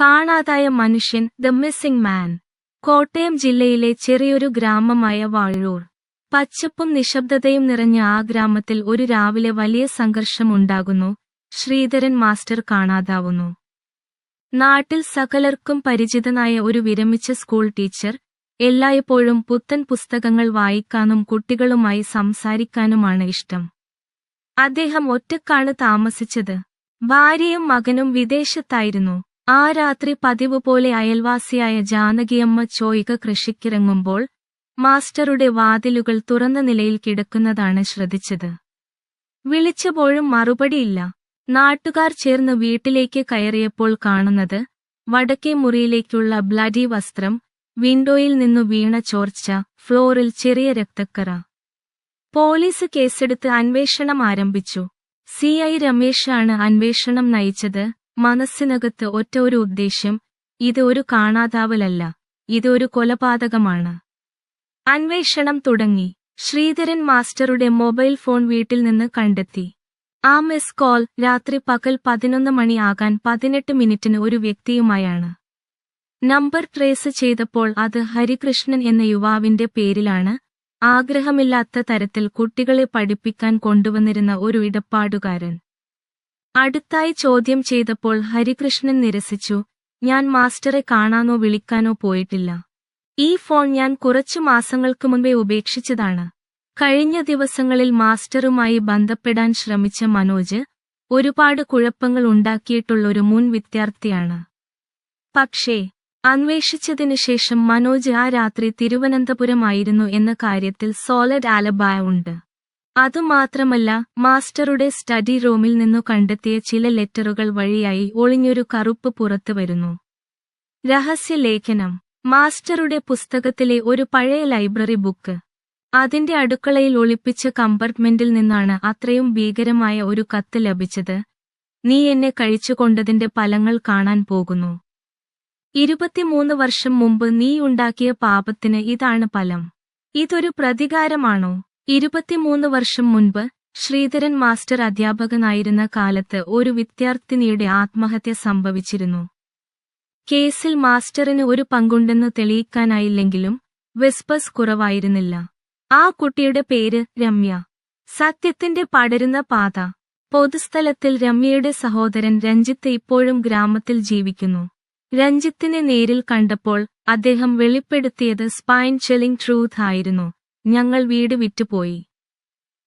കാണാതായ മനുഷ്യൻ the missing മാൻ. കോട്ടയം ജില്ലയിലെ ചെറിയൊരു ഗ്രാമമായ വാഴൂർ. പച്ചപ്പും നിശബ്ദതയും നിറഞ്ഞ ആ ഗ്രാമത്തിൽ ഒരു രാവിലെ വലിയ സംഘർഷമുണ്ടാകുന്നു. ശ്രീധരൻ മാസ്റ്റർ കാണാതാവുന്നു. നാട്ടിൽ സകലർക്കും പരിചിതനായ ഒരു വിരമിച്ച സ്കൂൾ ടീച്ചർ എല്ലായ്പ്പോഴും പുത്തൻ പുസ്തകങ്ങൾ വായിക്കാനും കുട്ടികളുമായി സംസാരിക്കാനുമാണ് ഇഷ്ടം. അദ്ദേഹം ഒറ്റക്കാണ് താമസിച്ചത്. ഭാര്യയും മകനും വിദേശത്തായിരുന്നു. ആ രാത്രി പതിവ് പോലെ അയൽവാസിയായ ജാനകിയമ്മ ചോയ്ക കൃഷിക്കിറങ്ങുമ്പോൾ മാസ്റ്ററുടെ വാതിലുകൾ തുറന്ന നിലയിൽ കിടക്കുന്നതാണ് ശ്രദ്ധിച്ചത്. വിളിച്ചപ്പോഴും മറുപടിയില്ല നാട്ടുകാർ ചേർന്ന് വീട്ടിലേക്ക് കയറിയപ്പോൾ കാണുന്നത് വടക്കേ മുറിയിലേക്കുള്ള ബ്ലഡി വസ്ത്രം വിൻഡോയിൽ നിന്നു വീണ ചോർച്ച ഫ്ലോറിൽ ചെറിയ രക്തക്കറ. പോലീസ് കേസെടുത്ത് അന്വേഷണം ആരംഭിച്ചു. സി ഐ രമേശാണ് അന്വേഷണം നയിച്ചത്. മനസ്സിനകത്ത് ഒറ്റ ഒരു ഉദ്ദേശ്യം ഇത് ഒരു കാണാതാവലല്ല ഇത് ഒരു കൊലപാതകമാണ്. അന്വേഷണം തുടങ്ങി. ശ്രീധരൻ മാസ്റ്ററുടെ മൊബൈൽ ഫോൺ വീട്ടിൽ നിന്ന് കണ്ടെത്തി. ആ മിസ് കോൾ രാത്രി പകൽ പതിനൊന്ന് മണിയാകാൻ പതിനെട്ട് മിനിറ്റിന് ഒരു വ്യക്തിയുമായാണ്. നമ്പർ ട്രേസ് ചെയ്തപ്പോൾ അത് ഹരികൃഷ്ണൻ എന്ന യുവാവിന്റെ പേരിലാണ് ആഗ്രഹമില്ലാത്ത തരത്തിൽ കുട്ടികളെ പഠിപ്പിക്കാൻ കൊണ്ടുവന്നിരുന്ന ഒരു ഇടപ്പാടുകാരൻ അടുത്തായി ചോദ്യം ചെയ്തപ്പോൾ ഹരികൃഷ്ണൻ നിരസിച്ചു ഞാൻ മാസ്റ്ററെ കാണാനോ വിളിക്കാനോ പോയിട്ടില്ല. ഈ ഫോൺ ഞാൻ കുറച്ചു മാസങ്ങൾക്ക് മുൻപേ ഉപേക്ഷിച്ചതാണ്. കഴിഞ്ഞ ദിവസങ്ങളിൽ മാസ്റ്ററുമായി ബന്ധപ്പെടാൻ ശ്രമിച്ച മനോജ് ഒരുപാട് കുഴപ്പങ്ങൾ ഉണ്ടാക്കിയിട്ടുള്ളൊരു മുൻ വിദ്യാർത്ഥിയാണ്. പക്ഷേ അന്വേഷിച്ചതിനു ശേഷം മനോജ് ആ രാത്രി തിരുവനന്തപുരമായിരുന്നു എന്ന കാര്യത്തിൽ സോളഡ് ആലബായ ഉണ്ട്. അതുമാത്രമല്ല മാസ്റ്ററുടെ സ്റ്റഡി റൂമിൽ നിന്നു കണ്ടെത്തിയ ചില ലെറ്ററുകൾ വഴിയായി ഒളിഞ്ഞൊരു കറുപ്പ് പുറത്തു വരുന്നു. രഹസ്യലേഖനം മാസ്റ്ററുടെ പുസ്തകത്തിലെ ഒരു പഴയ ലൈബ്രറി ബുക്ക്. അതിന്റെ അടുക്കളയിൽ ഒളിപ്പിച്ച കമ്പാർട്ട്മെന്റിൽ നിന്നാണ് അത്രയും ഭീകരമായ ഒരു കത്ത് ലഭിച്ചത്. നീ എന്നെ കഴിച്ചുകൊണ്ടതിന്റെ ഫലങ്ങൾ കാണാൻ പോകുന്നു. ഇരുപത്തിമൂന്ന് വർഷം മുമ്പ് നീ ഉണ്ടാക്കിയ പാപത്തിന് ഇതാണ് ഫലം. ഇതൊരു പ്രതികാരമാണോ? ഇരുപത്തിമൂന്ന് വർഷം മുൻപ് ശ്രീധരൻ മാസ്റ്റർ അധ്യാപകനായിരുന്ന കാലത്ത് ഒരു വിദ്യാർത്ഥിനിയുടെ ആത്മഹത്യ സംഭവിച്ചിരുന്നു. കേസിൽ മാസ്റ്ററിന് ഒരു പങ്കുണ്ടെന്ന് തെളിയിക്കാനായില്ലെങ്കിലും വെസ്പസ് കുറവായിരുന്നില്ല. ആ കുട്ടിയുടെ പേര് രമ്യ. സത്യത്തിന്റെ പടരുന്ന പാത. പൊതുസ്ഥലത്തിൽ രമ്യയുടെ സഹോദരൻ രഞ്ജിത്ത് ഇപ്പോഴും ഗ്രാമത്തിൽ ജീവിക്കുന്നു. രഞ്ജിത്തിനെ നേരിൽ കണ്ടപ്പോൾ അദ്ദേഹം വെളിപ്പെടുത്തിയത് സ്പൈൻ ചെല്ലിംഗ് ട്രൂത്ത് ആയിരുന്നു. ഞങ്ങൾ വീട് വിറ്റുപോയി.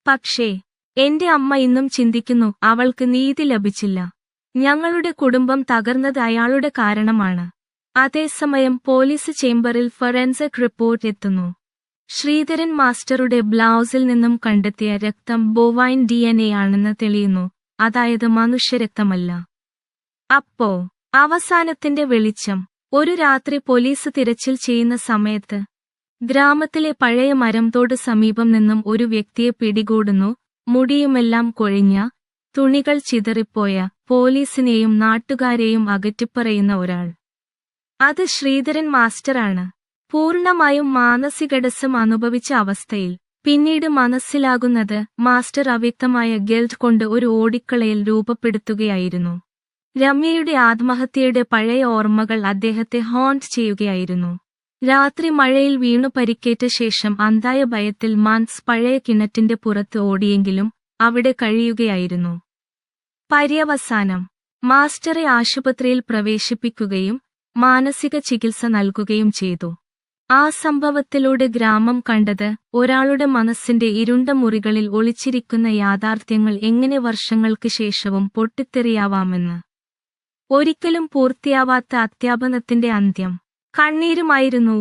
പക്ഷേ എന്റെ അമ്മ ഇന്നും ചിന്തിക്കുന്നു അവൾക്ക് നീതി ലഭിച്ചില്ല. ഞങ്ങളുടെ കുടുംബം തകർന്നത് അയാളുടെ കാരണമാണ്. അതേസമയം പോലീസ് ചേംബറിൽ ഫൊറൻസിക് റിപ്പോർട്ട് എത്തുന്നു. ശ്രീധരൻ മാസ്റ്ററുടെ ബ്ലൗസിൽ നിന്നും കണ്ടെത്തിയ രക്തം ബോവൈൻ ഡി എൻ എ ആണെന്ന് തെളിയുന്നു അതായത് മനുഷ്യരക്തമല്ല. അപ്പോ അവസാനത്തിന്റെ വെളിച്ചം ഒരു രാത്രി പോലീസ് തിരച്ചിൽ ചെയ്യുന്ന സമയത്ത് ഗ്രാമത്തിലെ പഴയ മരംതോട് സമീപം നിന്നും ഒരു വ്യക്തിയെ പിടികൂടുന്നു. മുടിയുമെല്ലാം കൊഴിഞ്ഞ തുണികൾ ചിതറിപ്പോയ പോലീസിനെയും നാട്ടുകാരെയും അകറ്റിപ്പറയുന്ന ഒരാൾ. അത് ശ്രീധരൻ മാസ്റ്ററാണ്. പൂർണമായും മാനസികടസം അനുഭവിച്ച അവസ്ഥയിൽ പിന്നീട് മനസ്സിലാകുന്നത് മാസ്റ്റർ അവ്യക്തമായ ഗിൽഡ് കൊണ്ട് ഒരു ഓടിക്കളയിൽ രൂപപ്പെടുത്തുകയായിരുന്നു. രമ്യയുടെ ആത്മഹത്യയുടെ പഴയ ഓർമ്മകൾ അദ്ദേഹത്തെ ഹോണ്ട് ചെയ്യുകയായിരുന്നു. രാത്രി മഴയിൽ വീണു പരിക്കേറ്റ ശേഷം അന്തായ ഭയത്തിൽ മാൻസ് പഴയ കിണറ്റിന്റെ പുറത്ത് ഓടിയെങ്കിലും അവിടെ കഴിയുകയായിരുന്നു. പര്യവസാനം മാസ്റ്ററെ ആശുപത്രിയിൽ പ്രവേശിപ്പിക്കുകയും മാനസിക ചികിത്സ നൽകുകയും ചെയ്തു. ആ സംഭവത്തിലൂടെ ഗ്രാമം കണ്ടത് ഒരാളുടെ മനസ്സിന്റെ ഇരുണ്ട മുറികളിൽ ഒളിച്ചിരിക്കുന്ന യാഥാർത്ഥ്യങ്ങൾ എങ്ങനെ വർഷങ്ങൾക്ക് ശേഷവും പൊട്ടിത്തെറിയാവാമെന്ന്. ഒരിക്കലും പൂർത്തിയാവാത്ത അധ്യാപനത്തിന്റെ അന്ത്യം. കണ്ണീരുമായിരുന്നു.